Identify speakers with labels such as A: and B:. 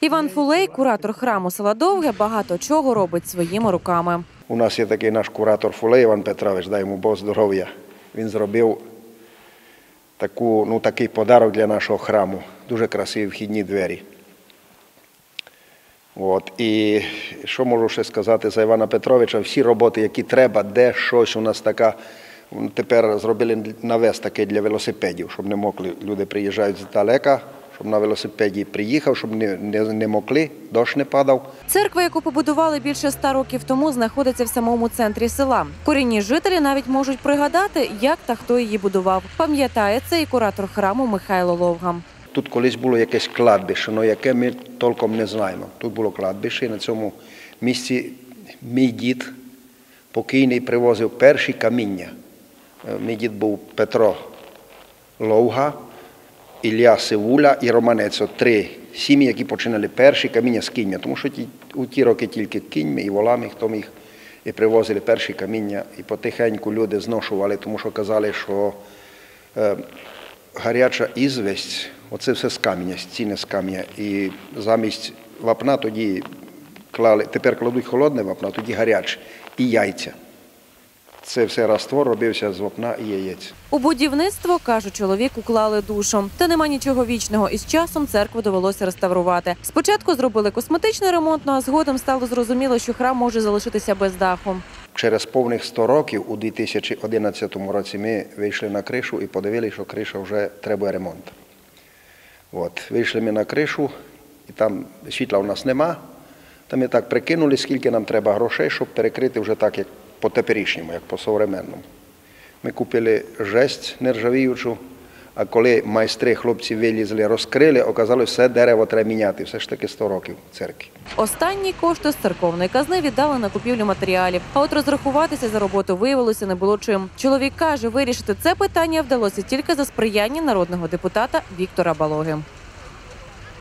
A: Іван Фулей, куратор храму села Довге, багато чого робить своїми руками.
B: У нас є такий наш куратор Фулей Іван Петрович, дай йому Бог здоров'я. Він зробив таку, ну, такий подарок для нашого храму. Дуже красиві вхідні двері. От. І що можу ще сказати за Івана Петровича? Всі роботи, які треба, де щось у нас така. Тепер зробили навес такий для велосипедів, щоб не могли. Люди приїжджають здалека, щоб на велосипеді приїхав, щоб не, не, не могли, дощ не падав.
A: Церква, яку побудували більше ста років тому, знаходиться в самому центрі села. Корінні жителі навіть можуть пригадати, як та хто її будував. Пам'ятає це і куратор храму Михайло Ловга.
B: Тут колись було якесь кладбище, але яке ми толком не знаємо. Тут було кладбище, і на цьому місці мій дід покійний привозив перші каміння. Е, Мій дід був Петро Ловга, Ілля Сивуля і Романець. Три сім'ї, які починали перші каміння з кіньми. Тому що ті, у ті роки тільки кіньми і волами, хто міг, і привозили перші каміння. І потихеньку люди зношували, тому що казали, що е, гаряча ізвесть, оце все з каменя, стіни з каменя. І замість вапна тоді клали, тепер кладуть холодне вапно, тоді гаряче. І яйця. Це все раствор робився з вапна і яєць.
A: У будівництво, каже чоловік, уклали душу. Та нема нічого вічного, і з часом церкву довелося реставрувати. Спочатку зробили косметичний ремонт, ну а згодом стало зрозуміло, що храм може залишитися без даху.
B: Через повних 100 років, у 2011 році, ми вийшли на кришу і подивилися, що криша вже треба ремонт. От. Вийшли ми на кришу, і там світла у нас нема. Та ми так прикинули, скільки нам треба грошей, щоб перекрити вже так, як по теперішньому, як по современному. Ми купили жесть нержавіючу, а коли майстри хлопці вилізли, розкрили, оказалось, все дерево треба міняти, все ж таки 100 років церкві.
A: Останні кошти з церковної казни віддали на купівлю матеріалів. А от розрахуватися за роботу виявилося не було чим. Чоловік каже, вирішити це питання вдалося тільки за сприяння народного депутата Віктора Балоги.